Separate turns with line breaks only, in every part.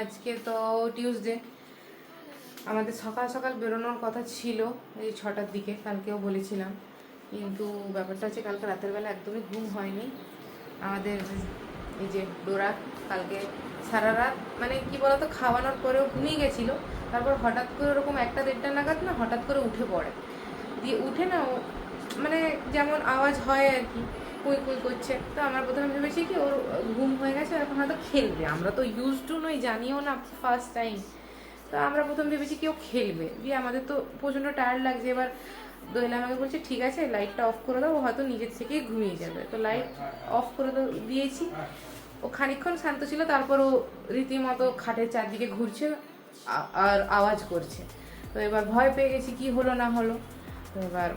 আজকে তো টিউসডে আমাদের সকাল সকাল বেরোনোর কথা ছিল এই ছটার দিকে, কালকেও বলেছিলাম। কিন্তু ব্যাপারটা হচ্ছে কালকে রাতের বেলা একদমই ঘুম হয়নি। আমাদের এই যে ডোরা, কালকে সারা রাত মানে কি বলতো, খাওয়ানোর পরেও ঘুমিয়ে গেছিল। তারপর হঠাৎ করে ওরকম একটা দেড়টা নাগাদ না হঠাৎ করে উঠে পড়ে। দিয়ে উঠে না মানে যেমন আওয়াজ হয় আর কি। কুই কুই করছে। তো আমরা প্রথমে ভেবেছি কি ওর ঘুম হয়ে গেছে এখন হয়তো খেলবে। আমরা তো ইউজ টু নই, জানিও না ফার্স্ট টাইম তো আমরা প্রথম ভেবেছি কেউ খেলবে। দিয়ে আমাদের তো প্রচণ্ড টায়ার্ড লাগছে। এবার দোয়েল আমাকে বলছে, ঠিক আছে লাইটটা অফ করে দাও, ও হয়তো নিজের থেকেই ঘুমিয়ে যাবে। তো লাইট অফ করে দাও, দিয়েছি। ও খানিকক্ষণ শান্ত ছিল, তারপর ও রীতিমতো খাটের চারদিকে ঘুরছে আর আওয়াজ করছে। তো এবার ভয় পেয়ে গেছি কি হলো না হলো। তো এবার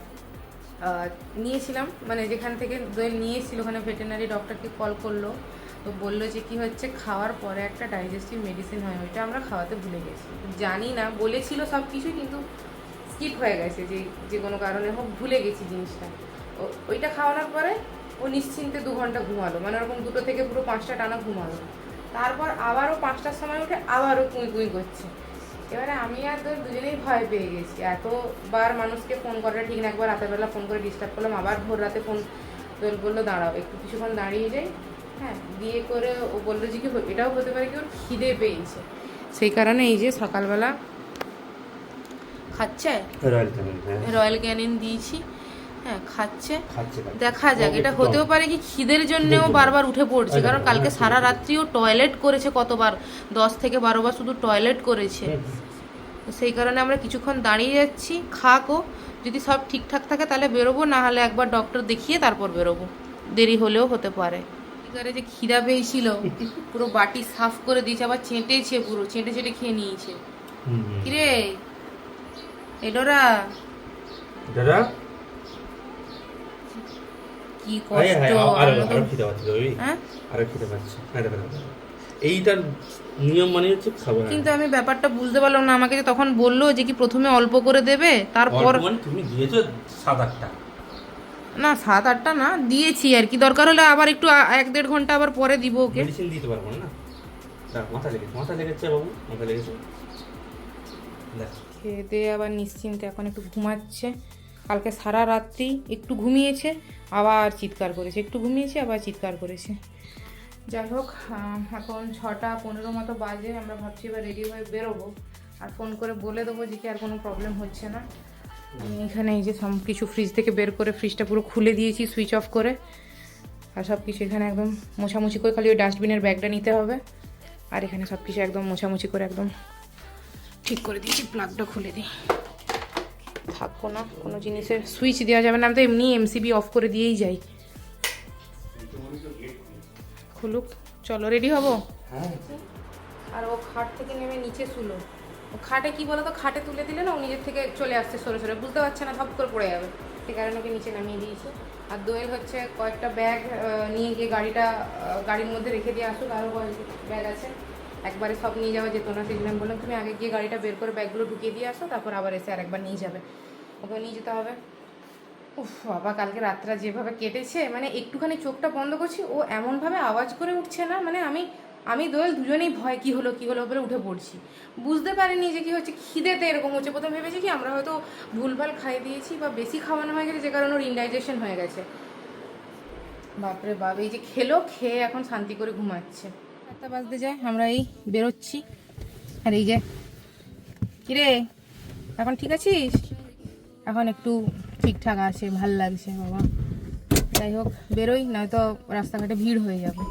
নিয়েছিলাম। মানে যেখান থেকে দোয়েল নিয়েছিল, ওখানে ভেটেনারি ডক্টরকে কল করল। তো বলল যে, কি হচ্ছে? খাওয়ার পরে একটা ডাইজেস্টিভ মেডিসিন হয়, ওইটা আমরা খাওয়াতে ভুলে গেছি। জানি না, বলেছিল সব কিছুই, কিন্তু স্কিপ হয়ে গেছে যে যে কোনো কারণে হোক, ভুলে গেছি জিনিসটা। ওইটা খাওয়ানোর পরে ও নিশ্চিন্তে দু ঘণ্টা ঘুমালো। মানে ওরকম দুটো থেকে পুরো পাঁচটা টানা ঘুমালো। তারপর আবারও পাঁচটার সময় উঠে আবারও কুঁই কুই করছে। এবারে আমি আর তোর দুজনেই ভয় পেয়ে গেছি। এতবার মানুষকে ফোন করাটা ঠিক না একবার রাতেরবেলা ফোন করে ডিস্টার্ব করলাম আবার ভোর রাতে ফোন তোর বলল দাঁড়াও একটু কিছুক্ষণ দাঁড়িয়ে যাই। হ্যাঁ দিয়ে করে ও বলল যে কি এটাও হতে পারে কি ওর খিদে পেয়েছে। সেই কারণে এই যে সকালবেলা খাচ্ছে।
রয়্যাল
ক্যানিন দিয়েছি। হ্যাঁ খাচ্ছে। দেখা যাক এটা হতেও পারে কি খিদের জন্যও বারবার উঠে পড়ছে কারণ কালকে সারা রাত্রিও টয়লেট করেছে কতবার? দশ থেকে বারো বার শুধু টয়লেট করেছে। সেই কারণে আমরা কিছুক্ষণ দাঁড়িয়ে যাচ্ছি খাকও যদি সব ঠিকঠাক থাকে তাহলে বেরোবো না হলে একবার ডক্টর দেখিয়ে তারপর বেরোবো। দেরি হলেও হতে পারে। এবারে যে খিদা পেয়েছিল পুরো বাটি সাফ করে দিয়েছে আবার চেটেছে পুরো চেটে চেটে খেয়ে নিয়েছে। কিরে? এডোরা
দাদা
কি কষ্ট
হ্যাঁ, আরও পাচ্ছে
হ্যাঁ?
পাচ্ছে হ্যাঁ দেখো। এইটার নিয়ম মানে হচ্ছে খাবার
কিন্তু আমি ব্যাপারটা বুঝতে পারলাম না আমাকে যে তখন বলল যে কি প্রথমে অল্প করে দেবে তারপর
মানে তুমি দিয়েছ সাত আটটা।
না সাত আটটা না দিয়েছি আর কি। দরকার হলে আবার একটু এক দেড় ঘণ্টা আবার পরে দিব ওকে।
মেডিসিন দিতে পারব না? মাথা লেগেছে মাথা লেগেছে বাবু মাথা লেগেছে।
খেয়ে দিয়ে আবার নিশ্চিন্তে এখন একটু ঘুমাচ্ছে। কালকে সারা রাত্রি একটু ঘুমিয়েছে, আবার চিৎকার করেছে। একটু ঘুমিয়েছে, আবার চিৎকার করেছে। যাই হোক এখন ছটা পনেরো মতো বাজে, আমরা ভাবছি এবার রেডি হয়ে বেরোবো। আর ফোন করে বলে দেবো যে কি আর কোনো প্রবলেম হচ্ছে না। আমি এখানে এই যে সব কিছু ফ্রিজ থেকে বের করে ফ্রিজটা পুরো খুলে দিয়েছি সুইচ অফ করে। আর সব কিছু এখানে একদম মোছামুছি করে খালি ওই ডাস্টবিনের ব্যাগটা নিতে হবে। আর এখানে সব কিছু একদম মোছামুছি করে একদম ঠিক করে দিয়েছি প্লাগটা খুলে দিই। থাকব না কোনো জিনিসের সুইচ দেওয়া যাবে না আমি তো এমনি এমসিবি অফ করে দিয়েই যাই। খুলুক চলো রেডি হব?
হ্যাঁ।
আর ও খাট থেকে নেমে নিচে শুলো। ও খাটে কি বলো তো খাটে তুলে দিলে না ও নিজের থেকে চলে আসছে সরে সরে বুঝতে পারছে না ধপ করে পড়ে যাবে। সে কারণে ওকে নিচে নামিয়ে দিয়েছে। আর দোয়েল হচ্ছে কয়েকটা ব্যাগ নিয়ে গিয়ে গাড়িটা গাড়ির মধ্যে রেখে দিয়ে আসুক আরও ব্যাগ আছে। একবারে সব নিয়ে যাওয়া যেত না, সেই জন্য আমি বললাম, তুমি আগে গিয়ে গাড়িটা বের করে ব্যাগগুলো ঢুকিয়ে দিয়ে আসো, তারপর আবার এসে আর একবার নিয়ে যাবে। ওকে, নিয়ে যেতে হবে। উফ, বাবা, কালকে রাতটা যেভাবে কেটেছে মানে একটুখানি চোখটা বন্ধ করছি, ও এমনভাবে আওয়াজ করে উঠছে না মানে আমি আমি দোয়েল দুজনেই ভয়, কি হলো কি হলো বলে উঠে পড়ছি। বুঝতে পারিনি যে কি হচ্ছে, খিদেতে এরকম হচ্ছে। প্রথম ভেবেছি কি আমরা হয়তো ভুলভাল খাইয়ে দিয়েছি বা বেশি খাওয়ানো হয়ে গেছে, যে কারণে ওর ইনডাইজেশন হয়ে গেছে। বাপরে বাপ, এই যে খেলো, খেয়ে এখন শান্তি করে ঘুমাচ্ছে। একটা বাজতে যায় আমরা এই বেরোচ্ছি। আর এই যে কিরে এখন ঠিক আছিস? এখন একটু ঠিকঠাক আছে ভালো লাগছে বাবা। যাই হোক বেরোই নয়তো রাস্তাঘাটে ভিড় হয়ে যাবে।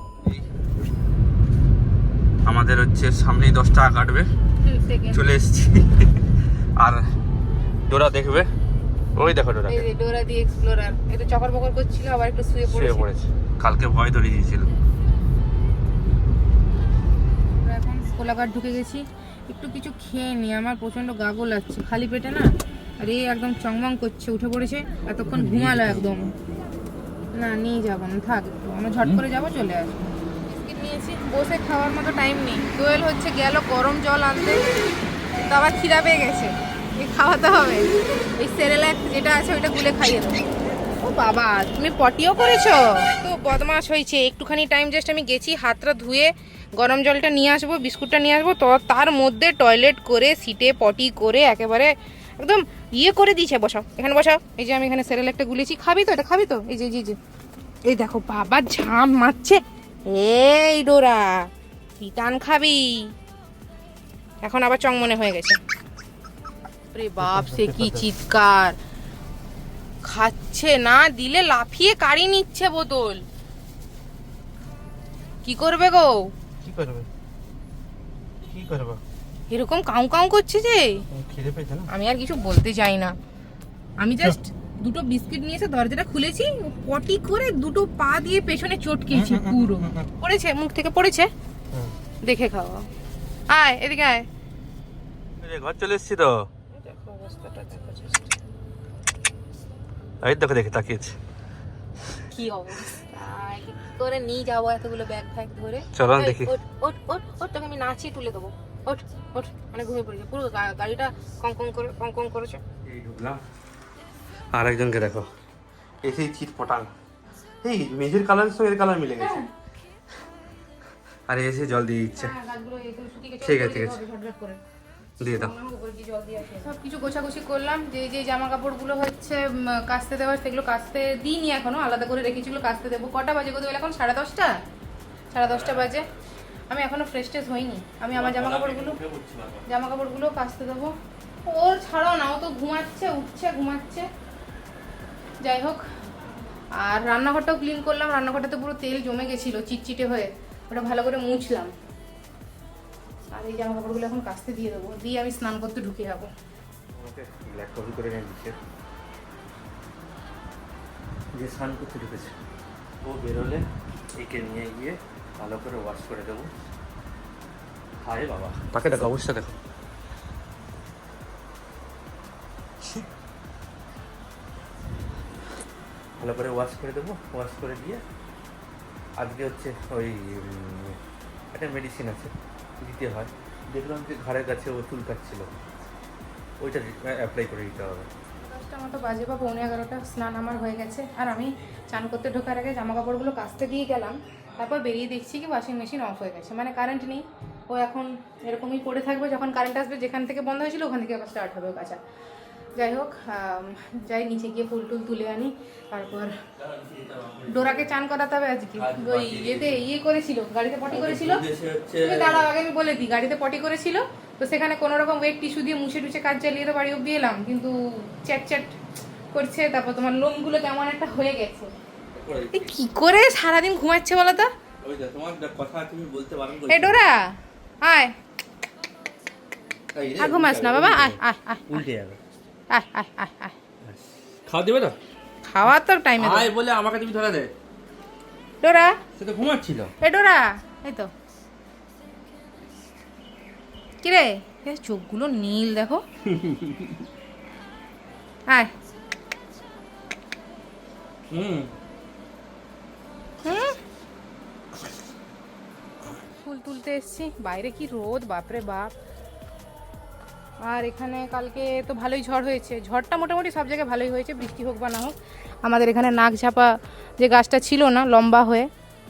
আমাদের হচ্ছে সামনেই দশ টাকা কাটবে চলে এসেছি। আর ডোরা দেখবে? ওই দেখো ডোরা
ডোরা দি এক্সপ্লোরার। এটা চকর বকর করছিল আবার একটু শুয়ে পড়েছে।
কালকে ভয় ধরে দিয়েছিল।
কোলাঘাট ঢুকে গেছি। একটু কিছু খেয়ে নি আমার প্রচণ্ড গাগো লাগছে খালি পেটে না? আর এই একদম চংমং করছে উঠে পড়েছে এতক্ষণ ঘুমালো একদম। না নিয়ে যাব না থাক একটু আমরা ঝট করে যাব চলে আসব। নিয়েছি বসে খাওয়ার মতো টাইম নেই। দোয়েল হচ্ছে গেল গরম জল আনতে তো আবার খিদা পেয়ে গেছে। এই খাওয়াতে হবে। এই সেরেলাক যেটা আছে ওইটা গুলে খাইয়ে দেবো। উফ, বাবা তুমি পটিও করেছ? তো বদমাস হয়েছে একটুখানি টাইম জাস্ট আমি গেছি হাতটা ধুয়ে গরম জলটা নিয়ে আসব বিস্কুটটা নিয়ে আসব তো তার মধ্যে টয়লেট করে সিটে পটি করে একেবারে একদম ইয়ে করে দিয়েছে বসাও। এখানে বসাও। এই যে আমি এখানে সেরেল একটা গুলেছি। খাবি তো এটা? খাবি তো? এই যে এই যে, এই দেখো বাবা ঝাম মারছে। এই ডোরা পিটান খাবি। এখন আবার চংমনে হয়ে গেছে। বাপ সে কি চিৎকার। খাচ্ছে না দিলে লাফিয়ে কাড়ি নিচ্ছে বোতল। কি করবে গো?
কি করবে? কি করবে?
এরকম কাউ কাউ করছে যে।
খিদে পেয়েছে না?
আমি আর কিছু বলতে চাই না। আমি জাস্ট দুটো বিস্কিট নিয়ে এসে দরজাটা খুলেছি পটি করে দুটো পা দিয়ে পেছনে চটকেছি পুরো। পড়েছে মুখ থেকে পড়েছে? দেখে খাওয়া আয় এদিকে আয়।
ঘর চলে এসছি তো। এই দেখো দেখে তাকিয়েছে।
কি অবস্থা করে নিয়ে যাব এতগুলো ব্যাগ ফ্যাগ ধরে।
চলো দেখি।
ওঠ ওঠ ওঠ তোকে আমি নাচিয়ে তুলে দেবো। ওঠ ওঠ অনেক ঘুমিয়ে পড়েছে। পুরো গাড়িটা কং কং করে কং কং করেছে।
আর একজনকে দেখো। এসেই চিট পটাং এই মেঝের কালারের সঙ্গে এর কালার মিলে গেছে। আরে এসে জল দিয়ে দিচ্ছে।
হ্যাঁ,
ঠিক আছে, ঠিক আছে। দিয়ে দাও।
সব কিছু গোছাগুছি করলাম, যে যে জামা কাপড়গুলো হচ্ছে কাচতে দেওয়ার সেগুলো কাচতে দিইনি এখনও, আলাদা করে রেখেছি এগুলো কাচতে দেবো। কটা বাজে কোথাও এখন? সাড়ে দশটা? সাড়ে দশটা বাজে। আমি এখনও ফ্রেশ ট্রেশ হইনি। আমি আমার জামা কাপড়গুলো জামা কাপড়গুলো কাচতে দেবো। ওর ছাড়াও না, ও তো ঘুমাচ্ছে, উঠছে, ঘুমাচ্ছে। যাই হোক, আর রান্নাঘরটাও ক্লিন করলাম। রান্নাঘরটাতে পুরো তেল জমে গেছিল, চিটচিটে হয়ে। ওটা ভালো করে মুছলাম। এই জামা কাপড়গুলো এখন কাচতে দিয়ে দেবো। দিয়ে আমি স্নান করতে ঢুকে যাব।
ব্ল্যাক কফি করে নিয়ে দিচ্ছে যে স্নান করতে ঢুকেছে। ও বেরোলে একে নিয়ে গিয়ে ভালো করে ওয়াশ করে দেবো। হায় বাবা। তাকে দেখো অবস্থা দেখো ভালো করে ওয়াশ করে দেবো। ওয়াশ করে দিয়ে আজকে হচ্ছে ওই একটা মেডিসিন আছে। দিতে হয়। দেখলাম যে ঘরের কাছে ও চুল কাটছিল। ওইটা অ্যাপ্লাই করে দিতে হবে।
দশটা মতো বাজে বা পৌনে এগারোটা স্নান আমার হয়ে গেছে। আর আমি চান করতে ঢোকার আগে জামা কাপড়গুলো কাচতে দিয়ে গেলাম। তারপর বেরিয়ে দেখছি কি ওয়াশিং মেশিন অফ হয়ে গেছে। মানে কারেন্ট নেই। ও এখন এরকমই পড়ে থাকবে যখন কারেন্ট আসবে যেখান থেকে বন্ধ হয়েছিল, ওখান থেকে আবার স্টার্ট হবে কাচা। যাই হোক যাই নিচে গিয়ে ফুল টুল তুলে আনি তারপর ডোরাকে চান করাতে হবে আজকে। ওই ইয়েতে ইয়ে করেছিল গাড়িতে পটি করেছিল। তুমি দাঁড়াও আগে আমি বলে দিই গাড়িতে পটি করেছিল। তো সেখানে কোনো রকম ওয়েট টিস্যু দিয়ে মুছে টুছে কাজ চালিয়ে তো বাড়ি অব্দি এলাম কিন্তু চ্যাট চ্যাট করছে তারপর তোমার লোমগুলো কেমন একটা হয়ে গেছে। কি করে সারাদিন ঘুমাচ্ছে বলো তো? এ ডোরা আয়। আর ঘুমাস না বাবা আয় আয় আয় আয় আয় আয় আয়
খাওয়া দেবে তো
তো। টাইমে
আয় বলে আমাকে তুমি ধরে দে।
ডোরা।
সে তো ঘুমাচ্ছিল।
এ ডোরা এই তো। কিরে চোখগুলো নীল দেখো। আয়।
হুম।
হুম? ফুল তুলতে এসছি। বাইরে কি রোদ বাপরে বাপ। আর এখানে কালকে তো ভালোই ঝড় হয়েছে। ঝড়টা মোটামুটি সব জায়গায় ভালোই হয়েছে, বৃষ্টি হোক বা না হোক। আমাদের এখানে নাক ঝাপা যে গাছটা ছিল না, লম্বা হয়ে,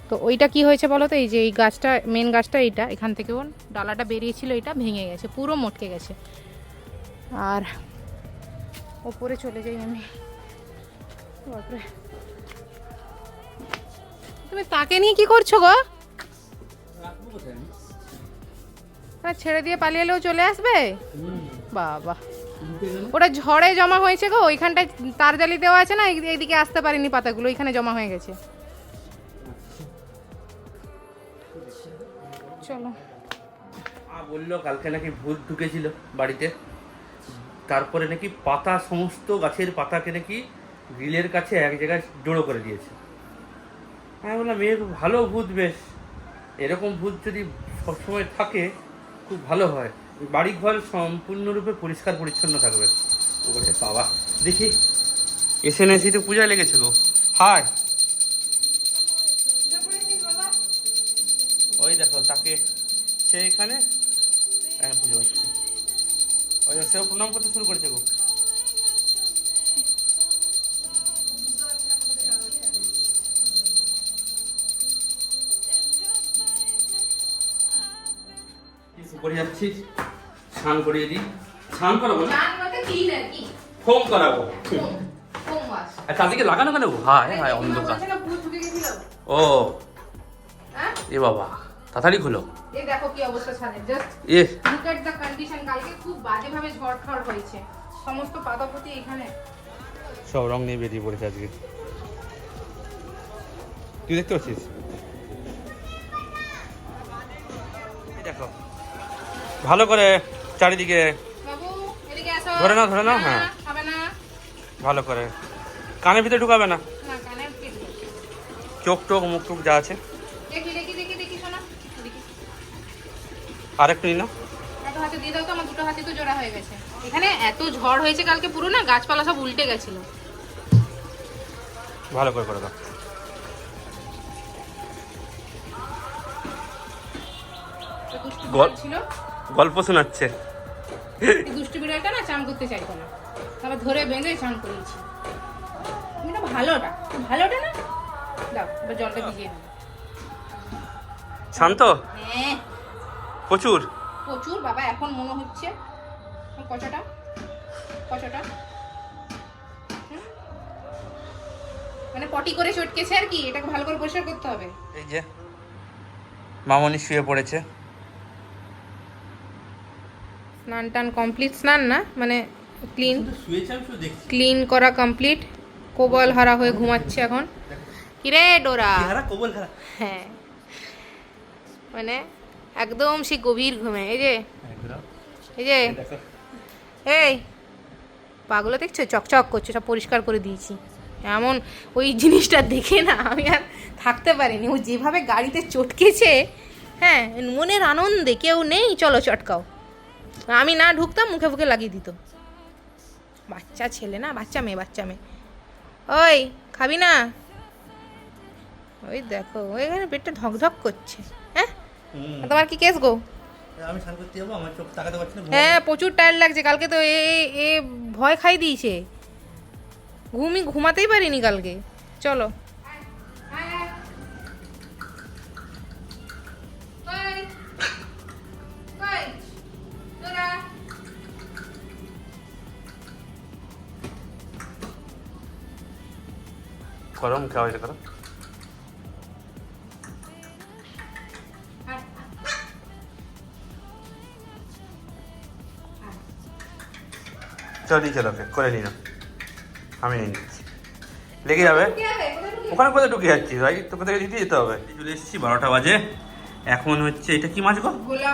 তো ওইটা কি হয়েছে বলো তো? এই যে এই গাছটা মেন গাছটা এইটা, এখান থেকেও ডালাটা বেরিয়েছিল, এটা ভেঙে গেছে, পুরো মটকে গেছে। আর ওপরে চলে যাই আমি। বাপরে। তুমি তাকে নিয়ে কি করছ গো? ছেড়ে দিয়ে পালিয়ে এলেও চলে আসবে? বাবা। ওটা ঝড়ে জমা হয়েছে গো, ওইখানটায় তার জালি দেওয়া আছে না, এই- এইদিকে আসতে পারিনি পাতাগুলো, ওইখানে জমা হয়ে গেছে। চলো।
মা বলল কালকে নাকি ভূত ঢুকেছিল বাড়িতে। তারপরে নাকি পাতা, সমস্ত গাছের পাতাকে নাকি গ্রিলের কাছে এক জায়গায় জড়ো করে দিয়েছে। আমি বললাম এর ভালো ভূত বেশ। এরকম ভূত যদি সবসময় থাকে খুব ভালো হয়। বাড়ি ঘর সম্পূর্ণরূপে পরিষ্কার পরিচ্ছন্ন থাকবে। ওরে বাবা, দেখি। এসে নেছি তো পূজায় লেগেছে গো। হাই ওই দেখো, তাকে সে এখানে এখানে পুজো হচ্ছে। ওই সেও প্রণাম করতে শুরু করেছে গো। উপরে যাচ্ছি। স্নান করিয়ে দিই। স্নান করাবো না? ফোম করাবো।
Home home wash.
আর চারদিকে লাগানো কেন হায় হায় অন্ধকার। ও।
হ্যাঁ?
এ বাবা তাড়াতাড়ি খুলো।
এই দেখো কি অবস্থা ছাদের। Just
A.
Look at the condition কালকে খুব বাজেভাবে ঝড় ঠড় হয়েছে। সমস্ত পাতাপতি এখানে।
সব রং নিয়ে বেরিয়ে পড়েছে আজকে। তুই দেখতে পাচ্ছিস? ভালো করে চারিদিকে ধরে নাও, ধরে নাও,
না,
হ্যাঁ। ভালো করে। কানের ভিতরে ঢুকাবে না? চোখ টোক মুখ টুক যা আছে। আর একটু নিন না
এত হাতে দিয়ে দাও তো আমার দুটো হাতে তো জোড়া হয়ে গেছে। এখানে এত ঝড় হয়েছে কালকে পুরো না গাছপালা সব উল্টে গেছিল।
ভালো করে করে দাও।
ছিল
গল্প শোনাচ্ছে।
দুষ্টু বিড়ালটা না চান করতে চাইতো না। তারপর ধরে বেঁধে চান করিয়েছি তুমি না ভালোটা ভালোটা না? দাও এবার জলটা ভিজিয়ে দাও
শান্ত?
হ্যাঁ।
প্রচুর?
প্রচুর বাবা এখন মনে হচ্ছে। কচটা কচটা? মানে পটি করে চটকেছে আর কি এটাকে ভালো করে পরিষ্কার করতে হবে।
এই যে মামনি শুয়ে পড়েছে।
স্নান টান কমপ্লিট স্নান না মানে ক্লিন ক্লিন করা কমপ্লিট কোবল হারা হয়ে ঘুমাচ্ছে এখন। কিরে ডোরা? হ্যাঁ। মানে একদম সে গভীর ঘুমে এই যে এই যে এই পাগুলো দেখছ? চকচক করছে সব পরিষ্কার করে দিয়েছি। এমন ওই জিনিসটা দেখে না আমি আর থাকতে পারিনি। ও যেভাবে গাড়িতে চটকেছে হ্যাঁ মনের আনন্দে কেউ নেই চলো চটকাও। আমি না ঢুকতাম মুখে মুখে লাগিয়ে দিত। বাচ্চা ছেলে না বাচ্চা মেয়ে বাচ্চা মেয়ে। ওই খাবি না? ওই দেখো এখানে পেটটা ধকধক করছে হ্যাঁ? তোমার কি কেস গো? হ্যাঁ প্রচুর টায়ার্ড লাগছে কালকে তো এ এ- এ ভয় খাই দিয়েছে। ঘুমি ঘুমাতেই পারিনি কালকে। চলো।
গরম খাওয়া এটা করো। চল নিচে লোকে করে নিন আমি নিয়ে নিচ্ছি। লেগে যাবে? ওখানে কোথায় ঢুকে যাচ্ছি? ভাই তোকে থেকে দিতে যেতে হবে। চলে এসেছি বারোটা বাজে। এখন হচ্ছে এটা কি মাছ গো? ভোলা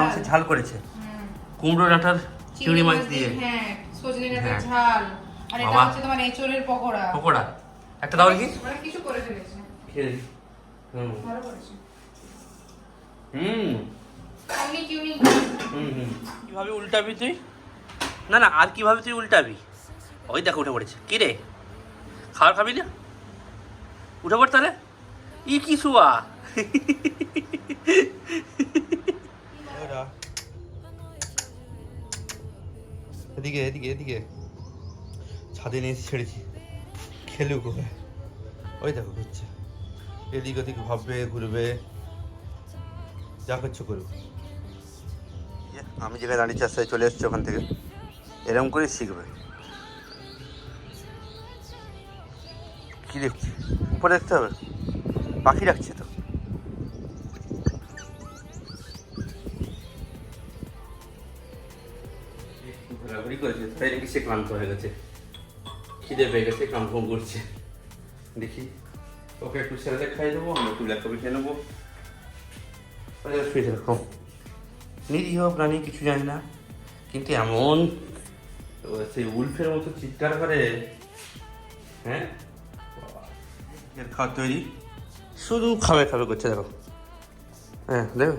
মাছের
ঝাল।
করেছে।
হুম।
কুমড়ো ডাঁটার চিংড়ি মাছ দিয়ে।
হ্যাঁ সজনে ডাঁটার
হ্যাঁ।
ঝাল। আর এটা। হচ্ছে তোমার এঁচড়ের পকোড়া।
পকোড়া? একটা দাও কি
কিছু করে ফেলেছে।
খেয়ে হুম।
ভালো করেছে।
হুম। কীভাবে উল্টাবি তুই? না না আর কীভাবে তুই উল্টাবি? ওই দেখো উঠে পড়েছে। কি রে? খাবার খাবি না? উঠে পড় তাহলে। ই কি শুয়া এদিকে এদিকে এদিকে। ছাদে নিয়ে ছেড়েছি। খেলুক ওকে। ওই দেখো ঘুরছে। এদিক ওদিক ভাববে ঘুরবে। যা করছ করুক আমি যেখানে দাঁড়িয়ে চাষ চলে এসছি ওখান থেকে। এরকম করে শিখবে। কি দেখছি? উপরে দেখতে হবে? পাখি রাখছে তো। ঘোরাঘুরি করেছে তাই নাকি সে ক্লান্ত হয়ে গেছে? খিদে পেয়ে গেছে কাম কাম করছে। দেখি। ওকে একটু স্যালাডে খাইয়ে দেবো আমি একটু ব্ল্যাক কফি খেয়ে নেব। তাহলে শুয়ে থাকো। নিরীহ প্রাণী কিছু জানি না কিন্তু এমন সেই উল্ফের মতো চিৎকার করে। হ্যাঁ? এর খাওয়া তৈরি। শুধু খাবে খাবে করছে দেখো। হ্যাঁ দেখো।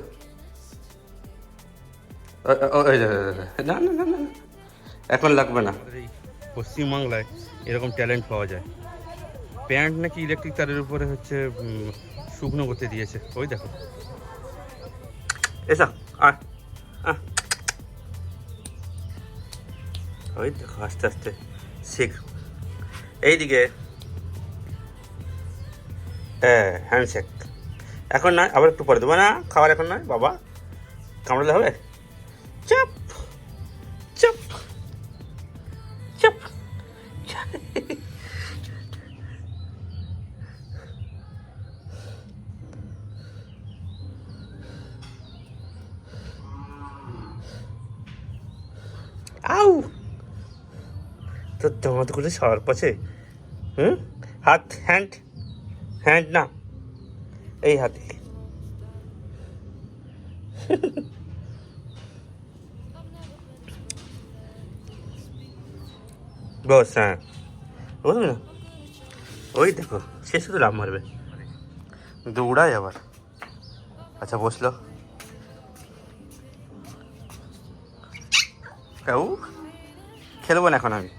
না না না না। এখন লাগবে না। পশ্চিমবাংলায় এরকম ট্যালেন্ট পাওয়া যায়। প্যান্ট নাকি ইলেকট্রিক তারের উপরে হচ্ছে শুকনো করতে দিয়েছে। ওই দেখো। এসা, আয়। ওই দেখো, আস্তে আস্তে, শেখ। এইদিকে হ্যাঁ হ্যান্ডশেক এখন নয়, আবার একটু পরে দেবো। না, খাবার এখন নয়, বাবা। কামড়ালে হবে? দাঁতগুলো সবার পাশে হুম? হাত হ্যান্ড হ্যান্ড না। এই হাতে। বস হ্যাঁ। বুঝলি না। ওই দেখো, সে শুধু লাভ মারবে। দৌড়ায় আবার। আচ্ছা বসল। খেলব না এখন আমি।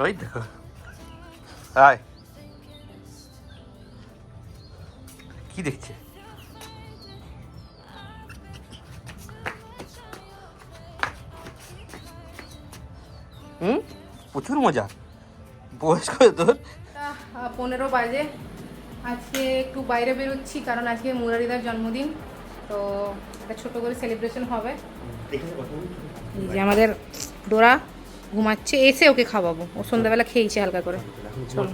ওই দেখো। আয়। কি দেখছে? হুম? প্রচুর মজা। বয়স কত তোর
পনেরো বাজে। আজকে একটু বাইরে বেরোচ্ছি কারণ আজকে মুরারিদার জন্মদিন তো একটা ছোট করে সেলিব্রেশন হবে। এই যে আমাদের ডোরা ঘুমাচ্ছে এসে ওকে খাওয়াবো। ও সন্ধ্যাবেলা খেয়েছে হালকা করে। চলো।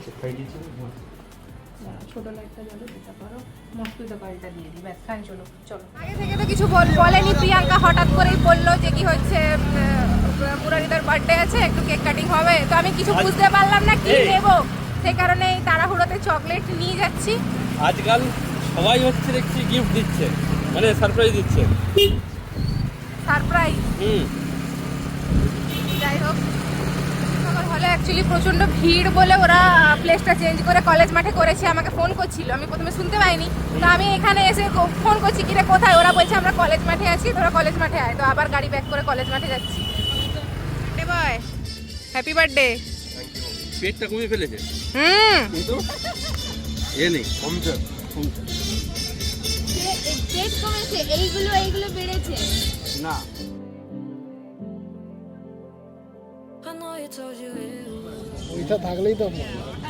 আগে থেকে তো কিছু বল- বলেনি প্রিয়াঙ্কা হঠাৎ করেই বলল যে কি হচ্ছে মুরারিদার বার্থডে আছে একটু কেক কাটিং হবে। তো আমি কিছু বুঝতে পারলাম না কি
এই।
নেব সেই কারণে তাড়াহুড়োতে চকলেট নিয়ে যাচ্ছি।
আজকাল সবাই হচ্ছে দেখছি গিফট দিচ্ছে মানে সারপ্রাইজ দিচ্ছে।
সারপ্রাইজ
হুম।
যাই হোক। আমার অ্যাকচুয়ালি প্রচণ্ড ভিড় বলে ওরা প্লেসটা চেঞ্জ করে কলেজ মাঠে করেছে আমাকে ফোন করছিল। আমি প্রথমে শুনতে পাইনি। তো আমি এখানে এসে ফোন করছি কিরে কোথায়? ওরা বলছে আমরা কলেজ মাঠে আছি। তোরা কলেজ মাঠে আয়। তো আবার গাড়ি ব্যাক করে কলেজ মাঠে যাচ্ছি। বয় হ্যাপি বার্থডে
পেটটা কমিয়ে ফেলেছে।
হুম।
কিন্তু এ নেই কমছে কমছে।
পেট কমেছে এইগুলো এইগুলো বেড়েছে।
না।
ওইটা থাকলেই তো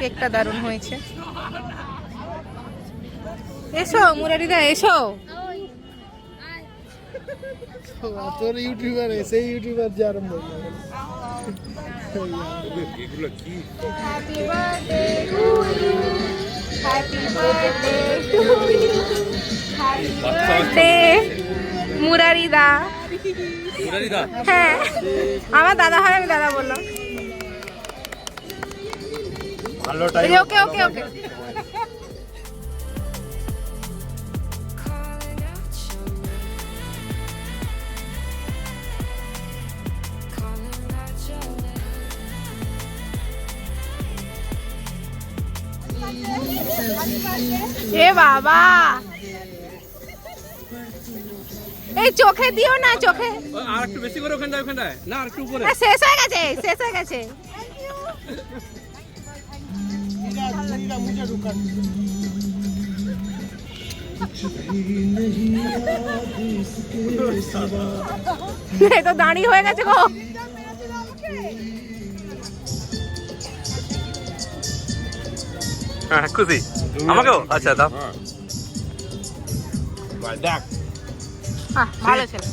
কেকটা দারুণ হয়েছে। এসো মুরারিদা এসো।
তোর ইউটিউবার সেই ইউটিউবার যে আরম্ভ করল।
Happy birthday to you happy birthday to you happy birthday মুরারিদা।
মুরারিদা?
হ্যাঁ আমার দাদা হয় আমি দাদা বললাম। ওকে ওকে ওকে এ বাবা। এই চোখে দিও না চোখে।
আর একটু বেশি করে ওখানটায় ওখানটায়। না আর একটু উপরে।
শেষ হয়ে গেছে শেষ হয়ে গেছে। তো দাঁড়িয়ে হয়ে গেছে গো।
হ্যাঁ খুশি। আমাকেও? আচ্ছা দাও। দেখ।
হ্যাঁ, ভালো ছেলে।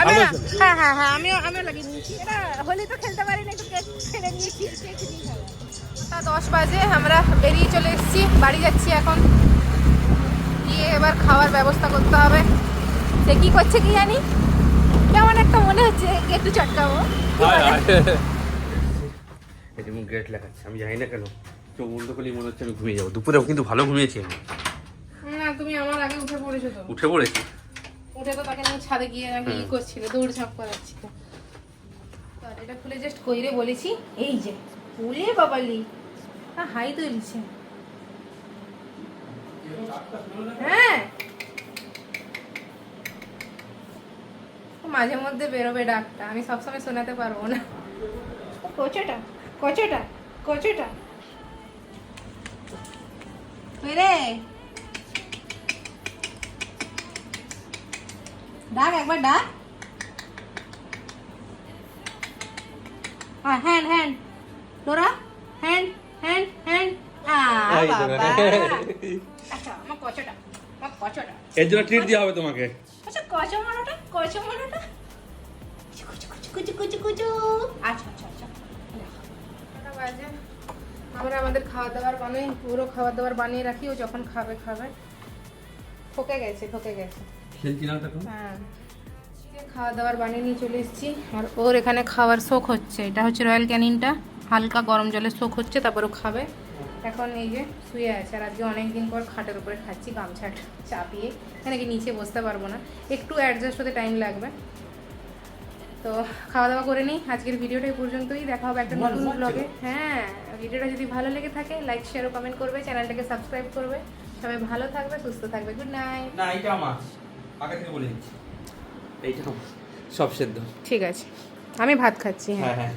আমি হ্যাঁ হ্যাঁ হ্যাঁ আমিও আমিও লাগিয়ে নিয়েছি। এটা হোলি তো খেলতে পারি না একটু কেক ছেড়ে নিয়েছি কেক নিয়ে। খাব। তা দশ বাজে আমরা বেরিয়ে চলে এসেছি বাড়ি যাচ্ছি এখন। গিয়ে এবার খাওয়ার ব্যবস্থা করতে হবে। সে কি করছে কি জানি? কেমন একটা মনে হচ্ছে একটু চটকাবো।
এই গেট লেখাচ্ছে আমি জানি না কেন। চোখ বন্ধ করলেই মনে হচ্ছে আমি ঘুমিয়ে যাব। দুপুরেও কিন্তু ভালো ঘুমিয়েছি আমি।
না তুমি আমার আগে উঠে পড়েছো তো।
উঠে পড়েছি।
উঠে তো তাকে নিয়ে ছাদে গিয়ে আমি ই করছিল দৌড় ঝাঁপ করাচ্ছিল। তো এটা খুলে জাস্ট কইরে বলেছি এই যে। ফুলে বাবালি। হ্যাঁ হাই তুলছে হ্যাঁ। মাঝে মধ্যে বেরোবে ডাকটা, আমি সবসময় শোনাতে পারব না। কচোটা কচোটা কচোটা। রে। ডাক, একবার ডাক। হ্যাঁ হ্যান্ড ডোরা হ্যান্ড হ্যান্ড হ্যান্ড
এর জন্য ট্রিট দেওয়া হবে তোমাকে।
আচ্ছা কচা মারাটা কচা মারাটা। কুচু কুচু কুচু আচ্ছা আচ্ছা আচ্ছা।
আমরা আমাদের খাওয়া দাওয়ার বানাই পুরো খাবার দাবার বানিয়ে রাখি ও যখন খাবে খাবে। ঠকে গেছে ঠকে গেছে। হ্যাঁ। খাওয়া দাওয়ার বানিয়ে নিয়ে চলে এসেছি। আর ওর এখানে খাওয়ার শোক হচ্ছে। এটা হচ্ছে রয়্যাল ক্যানিনটা। হালকা গরম জলের শোক হচ্ছে তারপর ও খাবে। এখন এই যে শুয়ে আছে আর আজকে অনেক দিন পর খাটের উপরে খাচ্ছি গামছা চাপিয়ে। এখানে কি নিচে বসতে পারব না। একটু অ্যাডজাস্ট হতে টাইম লাগবে। তো খাওয়া দাওয়া করে নিই। আজকের ভিডিওটা এই পর্যন্তই। দেখা হবে একটা নতুন ব্লগে হ্যাঁ ভিডিওটা যদি ভালো লেগে থাকে লাইক শেয়ার ও কমেন্ট করবে চ্যানেলটাকে সাবস্ক্রাইব করবে। সবাই ভালো থাকবে সুস্থ থাকবে। গুড নাইট
না এইটা আমার। আগে থেকে বলে দিচ্ছি। এইটা সব সেদ্ধ।
ঠিক আছে। আমি ভাত খাচ্ছি হ্যাঁ।
হ্যাঁ হ্যাঁ।